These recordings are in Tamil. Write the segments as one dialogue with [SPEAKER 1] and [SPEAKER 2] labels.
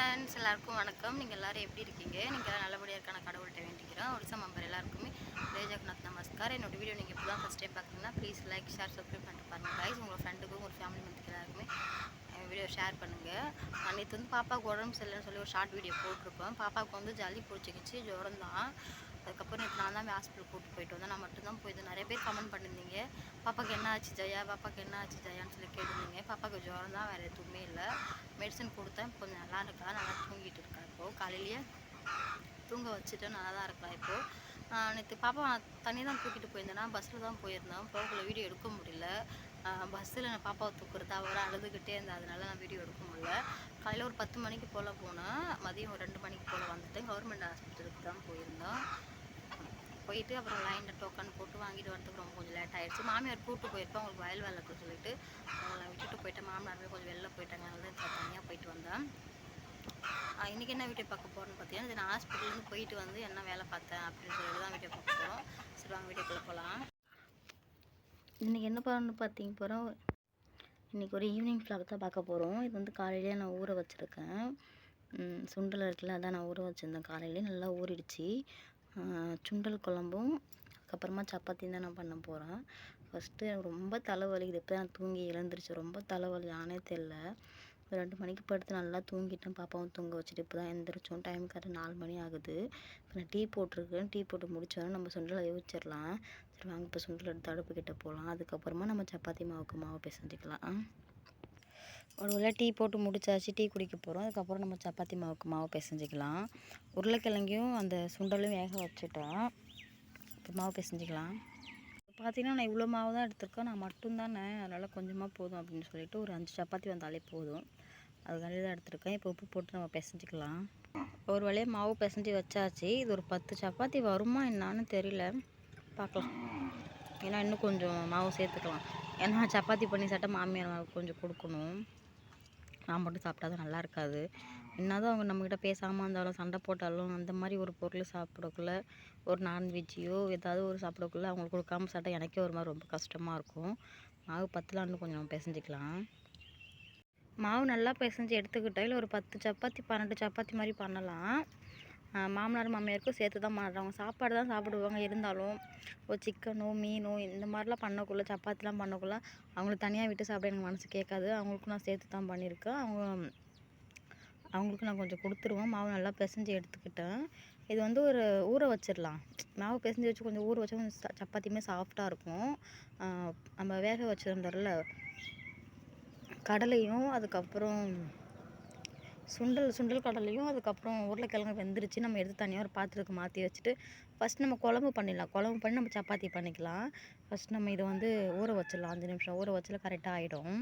[SPEAKER 1] ஃப்ரெண்ட்ஸ் எல்லாருக்கும் வணக்கம். நீங்கள் எல்லோரும் எப்படி இருக்கீங்க? நீங்கள் எல்லாம் நல்லபடியாக இருக்கான கடவுள்கிட்ட வேண்டிக்கிறோம். ஒடிசா மெம்பர் எல்லாருக்குமே. ஜெய் ஜெகநாத் நமஸ்கார். என்னோட வீடியோ நீங்கள் இப்போ தான் ஃபஸ்ட் டைம் பார்க்குறீங்கன்னா ப்ளீஸ் லைக் ஷேர் சப்ஸ்கிரைப் பண்ணிட்டு பாருங்கள் கைஸ் உங்கள் ஃப்ரெண்டுக்கும் உங்கள் ஃபேமிலி மெம்பருக்கு எல்லாருக்குமே வீடியோ ஷேர் பண்ணுங்கள் நான் வந்து பாப்பாவுக்கு உடம்பு சரியில்லைன்னு சொல்லி ஒரு ஷார்ட் வீடியோ போட்டிருப்பேன் பாப்பாவுக்கு வந்து ஜல்லி பிடிச்சிக்கிச்சு ஜுரம் தான். அதுக்கப்புறம் நேற்று நான் தான் ஹாஸ்பிட்டல் கூப்பிட்டு போயிட்டு வந்தேன். நான் மட்டும்தான் போயிட்டு நிறைய பேர் கமெண்ட் பண்ணியிருந்தீங்க. பாப்பாக்கு என்ன ஆச்சு ஜெயா? பாப்பாக்கு என்ன ஆச்சு ஜெயான்னு சொல்லி கேட்டிருந்தீங்க. பாப்பாவுக்கு ஜுரம் தான் வேறு எதுவுமே இல்லை. மெடிசன் கொடுத்தேன். கொஞ்சம் நல்லா இருக்கா? நல்லா தூங்கிட்டு இருக்கா இப்போது காலையிலேயே தூங்க வச்சுட்டு நல்லா தான் இருக்கலாம் இப்போது நேற்று பாப்பா நான் தண்ணி தான் தூக்கிட்டு போயிருந்தேன்னா பஸ்ஸில் தான் போயிருந்தேன். போகக்குள்ள வீடியோ எடுக்க முடியல. பஸ்ஸில் நான் பாப்பாவை தூக்குறது அவரை அழுதுகிட்டே இருந்தேன் அதனால நான் வீடியோ எடுக்க முடியல. காலையில் ஒரு பத்து மணிக்கு போல் போனேன். மதியம் ஒரு ரெண்டு மணிக்கு போல் வந்துட்டேன். கவர்மெண்ட் ஹாஸ்பிட்டலுக்கு தான் போயிருந்தோம். போயிட்டு அப்புறம் லைனில் டோக்கன் போட்டு வாங்கிட்டு வரதுக்கு ரொம்ப கொஞ்சம் லேட் ஆகிடுச்சு மாமியார் கூப்பிட்டு போயிருப்பேன் அவங்களுக்கு வயல் வேலைக்கு சொல்லிட்டு. அவங்கள விட்டுட்டு போயிட்டேன். மாமனார் கொஞ்சம் வெளில போயிட்டாங்க. அதனால தான் தனியாக போயிட்டு வந்தேன். இன்றைக்கி என்ன வீட்டை பார்க்க போகிறோன்னு பார்த்தீங்கன்னா நான் ஹாஸ்பிட்டலேருந்து போயிட்டு வந்து என்ன வேலை பார்த்தேன் அப்படின்னு சொல்லிட்டு தான் வீட்டை பார்க்க போகிறோம் சரி வாங்க வீட்டுக்குள்ளே போகலாம் இன்றைக்கி என்ன பண்ணணும்னு பார்த்தீங்க போகிறோம் இன்றைக்கி ஒரு ஈவினிங் ஃப்ளாக் தான் பார்க்க போகிறோம் இது வந்து காலையிலேயே நான் ஊற வச்சுருக்கேன். சுண்டல் இருக்குல்ல அதான் நான் ஊற வச்சுருந்தேன். காலையிலே நல்லா ஊறிடுச்சு. சுண்டல் குழம்பும் அதுக்கப்புறமா சப்பாத்தியும் தான் நான் பண்ண போகிறேன் ஃபஸ்ட்டு எனக்கு ரொம்ப தலைவலிக்குது. இப்போ நான் தூங்கி எழுந்துருச்சு ரொம்ப தலைவலி ஆனே தெரில ஒரு ரெண்டு மணிக்கு படுத்து நல்லா தூங்கிட்டேன். பாப்பாவும் தூங்க வச்சுட்டு இப்போ தான் எழுந்திரிச்சோம் டைம் கரெக்டாக நாலு மணி ஆகுது. இப்போ நான் டீ போட்டிருக்கேன். டீ போட்டு முடிச்சோன்னா நம்ம சுண்டலை யோசிச்சிடலாம். சரி வாங்க இப்போ சுண்டல் எடுத்து அடுப்பு கிட்ட போகலாம் அதுக்கப்புறமா நம்ம சப்பாத்தி மாவுக்கு மாவு பிசைஞ்சிக்கலாம். ஒரு டீ போட்டு முடிச்சாச்சு டீ குடிக்க போகிறோம் அதுக்கப்புறம் நம்ம சப்பாத்தி மாவுக்கு மாவு பிசைஞ்சிக்கலாம். உருளைக்கிழங்கையும் அந்த சுண்டலும் வேக வச்சுட்டோம் இப்போ மாவு பிசைஞ்சிக்கலாம். பார்த்தீங்கன்னா நான் இவ்வளோ மாவு தான் எடுத்திருக்கேன். நான் மட்டும்தானே. அதனால் கொஞ்சமாக போதும் அப்படின்னு சொல்லிட்டு ஒரு அஞ்சு சப்பாத்தி வந்தாலே போதும். அதுக்காண்டி தான் எடுத்திருக்கேன். இப்போ உப்பு போட்டு நம்ம பிசைஞ்சிக்கலாம். ஒரு வழியாக மாவு பிசைஞ்சு வச்சாச்சு. இது ஒரு பத்து சப்பாத்தி வருமா என்னான்னு தெரியல. பார்க்கலாம். ஏன்னா இன்னும் கொஞ்சம் மாவு சேர்த்துக்கலாம். ஏன்னா சப்பாத்தி பண்ணி சாப்பிட்டா மாமியார் மாவு கொஞ்சம் கொடுக்கணும். நான் மட்டும் சாப்பிட்டா தான் நல்லா இருக்காது. என்னதான் அவங்க நம்மக்கிட்ட பேசாமல் இருந்தாலும் சண்டை போட்டாலும் அந்த மாதிரி ஒரு பொருள் சாப்பிடக்குள்ள ஒரு நான்வெஜ்ஜையோ ஏதாவது ஒரு சாப்பிடக்குள்ள அவங்களுக்கு கொடுக்காம சாப்பிட்டா எனக்கே ஒரு மாதிரி ரொம்ப கஷ்டமாக இருக்கும். மாவு பத்தலான்னு கொஞ்சம் நம்ம பிசைஞ்சிக்கலாம் மாவு நல்லா பிசைஞ்சு எடுத்துக்கிட்டால் இல்லை ஒரு பத்து சப்பாத்தி பன்னெண்டு சப்பாத்தி மாதிரி பண்ணலாம். மாமனார் மாமியாருக்கும் சேர்த்து தான் பண்ணுறாங்க சாப்பாடு தான் சாப்பிடுவாங்க இருந்தாலும். ஒரு சிக்கனோ மீனோ இந்த மாதிரிலாம் பண்ணக்குள்ள சப்பாத்திலாம் பண்ணக்குள்ள அவங்களுக்கு தனியாக விட்டு சாப்பிட எனக்கு மனசு கேட்காது. அவங்களுக்கும் நான் சேர்த்து தான் பண்ணியிருக்கேன். அவங்க அவங்களுக்கு நான் கொஞ்சம் கொடுத்துருவேன். மாவு நல்லா பிசைஞ்சு எடுத்துக்கிட்டேன். இது வந்து ஒரு ஊற வச்சிடலாம். மாவு பிசைஞ்சு வச்சு கொஞ்சம் ஊற வச்சு கொஞ்சம் சப்பாத்தியுமே சாஃப்டாக இருக்கும். நம்ம வேக வச்சுருந்தோம்ல கடலையும் அதுக்கப்புறம் சுண்டல் சுண்டல் கடலையும் அதுக்கப்புறம் உருளைக்கிழங்கு வெந்துருச்சு. நம்ம எடுத்து தனியாக ஒரு பாத்திரத்துக்கு மாற்றி வச்சுட்டு ஃபஸ்ட் நம்ம குழம்பு பண்ணிடலாம். குழம்பு பண்ணி நம்ம சப்பாத்தி பண்ணிக்கலாம். ஃபஸ்ட் நம்ம இதை வந்து ஊற வச்சிடலாம். அஞ்சு நிமிஷம் ஊற வச்சில கரெக்டாக ஆகிடும்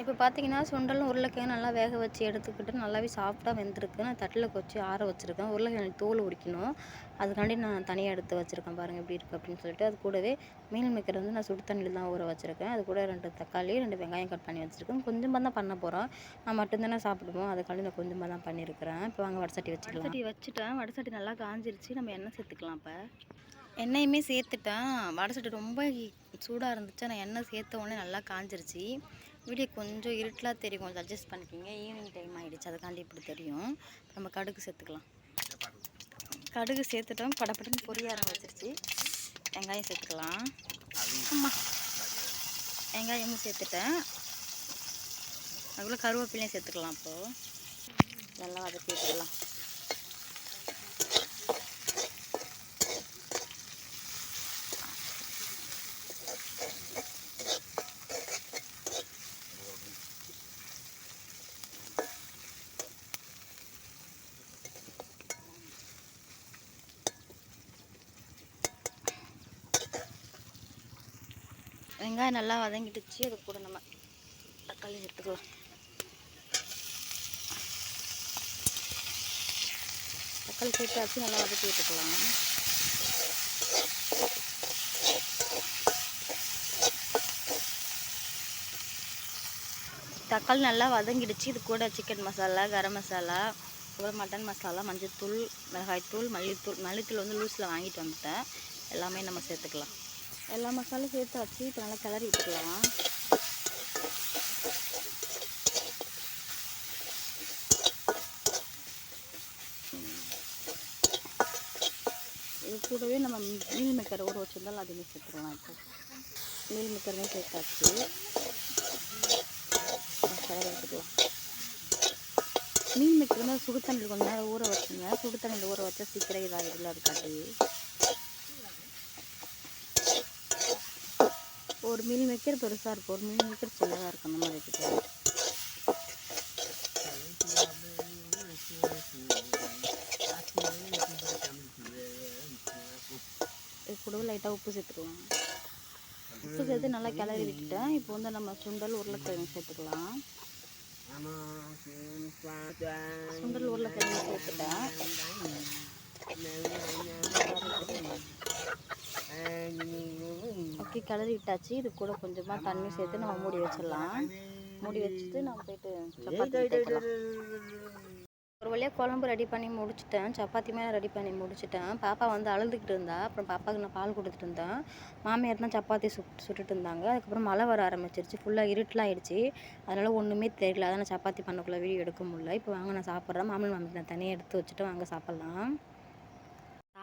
[SPEAKER 1] இப்போ பார்த்தீங்கன்னா சுண்டலும் உருளைக்கிழங்கு நல்லா வேக வச்சு எடுத்துக்கிட்டு நல்லாவே சாஃப்டாக வெந்திருக்கு. நான் தட்டில் கொச்சி ஆற வச்சுருக்கேன். உருளைக்கிழங்கு தோல் உரிக்கணும். அதுக்காண்டி நான் தனியாக எடுத்து வச்சுருக்கேன் பாருங்கள் எப்படி இருக்குது அப்படின்னு சொல்லிட்டு. அது கூடவே மீல் மேக்கர் வந்து நான் சுடு தண்ணியில் தான் ஊற வச்சுருக்கேன். அது கூட ரெண்டு தக்காளி ரெண்டு வெங்காயம் கட் பண்ணி வச்சுருக்கேன். கொஞ்சமாக தான் பண்ண போகிறோம் நான் மட்டும்தானே சாப்பிடுவோம். அதுக்காண்டி நான் கொஞ்சமாக தான் பண்ணியிருக்கிறேன். இப்போ வாங்க வடசட்டி வச்சுக்கலாம். வடசட்டி வச்சுட்டேன். வடசட்டி நல்லா காஞ்சிருச்சு. நம்ம எண்ணெய் சேர்த்துக்கலாம் இப்போ. எண்ணெயுமே சேர்த்துட்டேன். வடசட்டி ரொம்ப சூடாக இருந்துச்சு. நான் எண்ணெய் சேர்த்த உடனே நல்லா காஞ்சிருச்சு. வீடியோ கொஞ்சம் இருட்டலாக தெரியும் கொஞ்சம் அட்ஜஸ்ட் பண்ணிக்கிங்க. ஈவினிங் டைம் ஆகிடுச்சு அதுக்காண்டி இப்படி தெரியும். நம்ம கடுகு சேர்த்துக்கலாம். கடுகு சேர்த்துட்டோம். படப்படன்னு பொரிய ஆரம்பிச்சிருச்சு. வெங்காயம் சேர்த்துக்கலாம். ஆமாம் வெங்காயமும் சேர்த்துட்டேன். அதுக்குள்ளே கருவேப்பிலையும் சேர்த்துக்கலாம் அப்போது நல்லா வதக்கி விட்டுக்கலாம் வெங்காயம் நல்லா வதங்கிடுச்சு. அது கூட நம்ம தக்காளி சேர்த்துக்கலாம். தக்காளி சேர்த்தாச்சு நல்லா வதக்கி விட்டுக்கலாம். தக்காளி நல்லா வதங்கிடுச்சு. இது கூட சிக்கன் மசாலா கரம் மசாலா அப்புறம் மட்டன் மசாலா மஞ்சள் தூள் மிளகாய்த்தூள் மல்லித்தூள் மல்லித்தூள் வந்து லூஸில் வாங்கிட்டு வந்துட்டேன். எல்லாமே நம்ம சேர்த்துக்கலாம். எல்லா மசாலும் சேர்த்து வச்சு இப்போ நல்லா கிளறி விட்டுக்கலாம் இது கூடவே நம்ம மீல் மேக்கர் ஊற வச்சுருந்தாலும் அதையுமே சேர்த்துக்கலாம் இப்போ. மீல் மேக்கருமே சேர்த்தாச்சு. கிளறி விட்டுக்கலாம் மீன் மேக்கர் வந்து சுடு தண்ணியில் கொஞ்சம் நேரம் ஊற வச்சுங்க. சுடு தண்ணியில் ஊற வச்சா சீக்கிரம் இதாக இதில் இருக்காது ஒரு மீன் வைக்கிற பெருசாக இருக்கும். ஒரு மீன் வைக்கிற சின்னதாக இருக்கும். அந்த மாதிரி இருக்குது கூடவே லைட்டாக உப்பு சேர்த்துக்கலாம். உப்பு சேர்த்து நல்லா கிளறி விட்டுட்டேன். இப்போ வந்து நம்ம சுண்டல் உருளைக்கிழங்கு சேர்த்துக்கலாம். சுண்டல் உருளைக்கிழங்கு சேர்த்துட்டேன் ஓகே கிளறி விட்டாச்சு இது கூட கொஞ்சமாக தண்ணி சேர்த்து நம்ம மூடி வச்சிடலாம். மூடி வச்சுட்டு நம்ம போயிட்டு சப்பாத்தி ஒரு வழியாக குழம்பு ரெடி பண்ணி முடிச்சிட்டேன். சப்பாத்தி மேலே ரெடி பண்ணி முடிச்சிட்டேன். பாப்பா வந்து அழுதுகிட்டு இருந்தா. அப்புறம் பாப்பாவுக்கு நான் பால் கொடுத்துட்டு இருந்தேன். மாமியார் தான் சப்பாத்தி சுட் சுட்டுட்டு இருந்தாங்க. அதுக்கப்புறம் மழை வர ஆரம்பிச்சிருச்சு. ஃபுல்லாக இருட்டெலாம் ஆயிடுச்சு. அதனால் ஒன்றுமே தெரியல. அதான் நான் சப்பாத்தி பண்ணக்குள்ள வீடியோ எடுக்க முடியல. இப்போ வாங்க நான் சாப்பிட்றேன். மாமன் மாமிக்கு நான் தனியாக எடுத்து வச்சுட்டு வாங்க சாப்பிட்லாம்.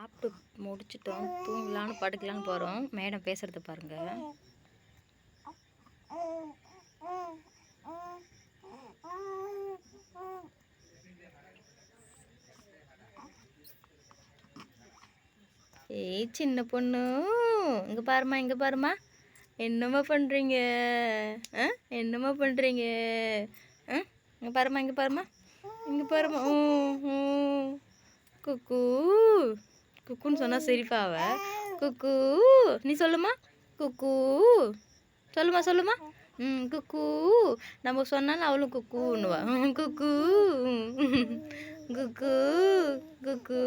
[SPEAKER 1] சாப்பிட்டு முடிச்சிட்டோம். தூங்கலான்னு படுக்கலான்னு போகிறோம் மேடம் பேசுகிறத பாருங்க. ஏய் சின்ன பொண்ணு. இங்கே பாருமா இங்கே பாருமா என்னம்மா பண்ணுறீங்க ஆ? என்னம்மா பண்ணுறீங்க ஆ? இங்கே பாருமா இங்கே பாருமா இங்கே பாருமா ஊ, ஊ. குக்கூ. குக்குன்னு சொன்னா சிரிப்பாவ? குக்கு நீ சொல்லுமா? குக்கு சொல்லுமா சொல்லுமா? ம் குக்கு நம்ம சொன்னாலும் அவளும் குக்குன்னுவா ம், குக்கு குக்கு குக்கு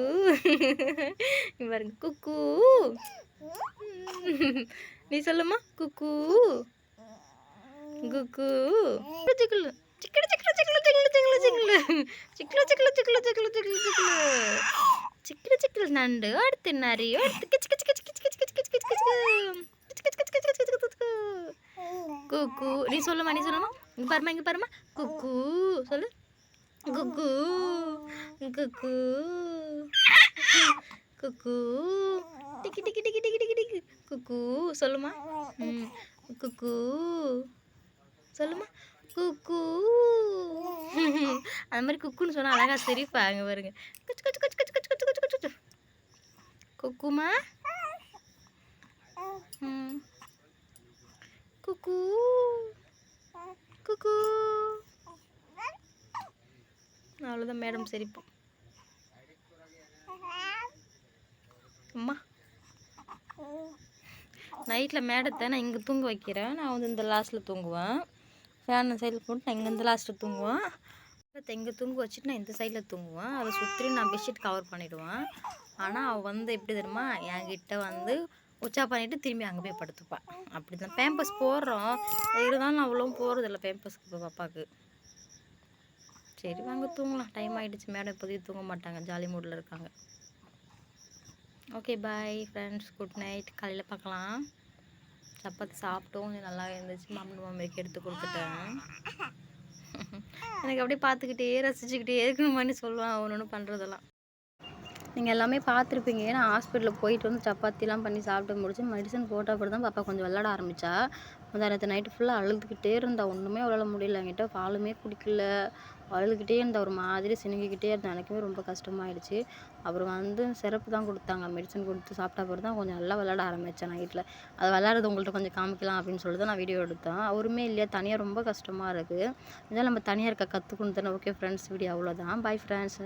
[SPEAKER 1] இங்க பாருங்க. குக்கு நீ சொல்லுமா? குக்கு குக்கு சிக்கலு. சிக்கலு சிக்கலு சிக்கலு சிக்கலு சிக்கலு சிக்கலு. சிக்கலு சிக்கலு சிக்கலு சிக்கலு சிக்கலு. చిక్కిరి చిక్కిరి నండు ఆడుతున్నారు குக்கு நீ சொல்லுமா நீ சொல்லுமா இங்கே பாருமா இங்கே பாருமா குக்கு சொல்லு குக்கு குக்கு குக்கு டிக்கி டிக்கி டிக்கி டிக்கி டிக்கி டிக்கி குக்கு சொல்லுமா குக்கு சொல்லுமா குக்கு அந்த மாதிரி குக்குன்னு சொன்னால் அழகாக சிரிப்பாங்க பாருங்க குச்சு குச்சு குக்குமா? குக்கு. குக்கு. அவ்வளோதான் மேடம் சிரிப்போம் அம்மா. நைட்டில் மேடத்தை நான் இங்கே தூங்க வைக்கிறேன் நான் வந்து இந்த லாஸ்ட்டில் தூங்குவேன். ஃபேன் சைடில் போட்டு நான் இங்கே இந்த லாஸ்ட்டில் தூங்குவேன். மேடத்தை இங்கே தூங்க வச்சுட்டு நான் இந்த சைடில் தூங்குவேன். அதை சுற்றி நான் பெட்ஷீட் கவர் பண்ணிவிடுவேன் ஆனால் அவள் வந்து எப்படி தெரியுமா? என்கிட்ட வந்து உச்சா பண்ணிவிட்டு திரும்பி அங்கே போய் படுத்துப்பாள் அப்படி தான் பேம்பஸ் போடுறோம். இருந்தாலும் அவ்வளோவும் போகிறதில்ல பேம்பஸ்க்கு இப்போ பாப்பாவுக்கு சரி வாங்க தூங்கலாம். டைம் ஆகிடுச்சு மேடம் இப்போதைக்கு தூங்க மாட்டாங்க. ஜாலி மூடில் இருக்காங்க. Okay bye friends good night காலையில் பார்க்கலாம். சப்பாத்தி சாப்பிட்டோம். கொஞ்சம் நல்லா இருந்துச்சு. மாமன் மாமிக்கு எடுத்து கொடுத்துட்டேன். எனக்கு அப்படியே பார்த்துக்கிட்டே ரசிச்சுக்கிட்டே இருக்கணுமான்னு சொல்லுவான். ஒன்று ஒன்று பண்ணுறதெல்லாம் நீங்கள் எல்லாமே பார்த்துருப்பீங்க. நான் ஹாஸ்பிட்டலில் போயிட்டு வந்து சப்பாத்திலாம் பண்ணி சாப்பிட்டு முடிச்சு மெடிசன் போட்ட அப்புறம் தான் பாப்பா கொஞ்சம் விளாட ஆரம்பித்தா முந்தானத்து நைட்டு ஃபுல்லாக அழுதுகிட்டே இருந்தா. ஒன்றுமே அவளால் முடியல. என்கிட்ட பாலுமே குடிக்கல. அழுதுகிட்டே இருந்தா. ஒரு மாதிரி சினுங்கிக்கிட்டே இருந்தா. எனக்குமே ரொம்ப கஷ்டமாயிடுச்சு. அப்புறம் வந்து சிறப்பு தான் கொடுத்தாங்க. மெடிசன் கொடுத்து சாப்பிட்ட அப்புறம் தான் கொஞ்சம் நல்லா விளாட ஆரம்பித்தேன் நைட்டில் அது விளாட்றது உங்கள்கிட்ட கொஞ்சம் காமிக்கலாம் அப்படின்னு சொல்லிட்டு தான் நான் வீடியோ எடுத்தேன். அவருமே இல்லையா? தனியாக ரொம்ப கஷ்டமாக இருக்குது இதெல்லாம் நம்ம தனியாக இருக்க கற்றுக்கணும் தானே. ஓகே ஃப்ரெண்ட்ஸ் வீடியோ அவ்வளோதான் பாய் ஃப்ரெண்ட்ஸ்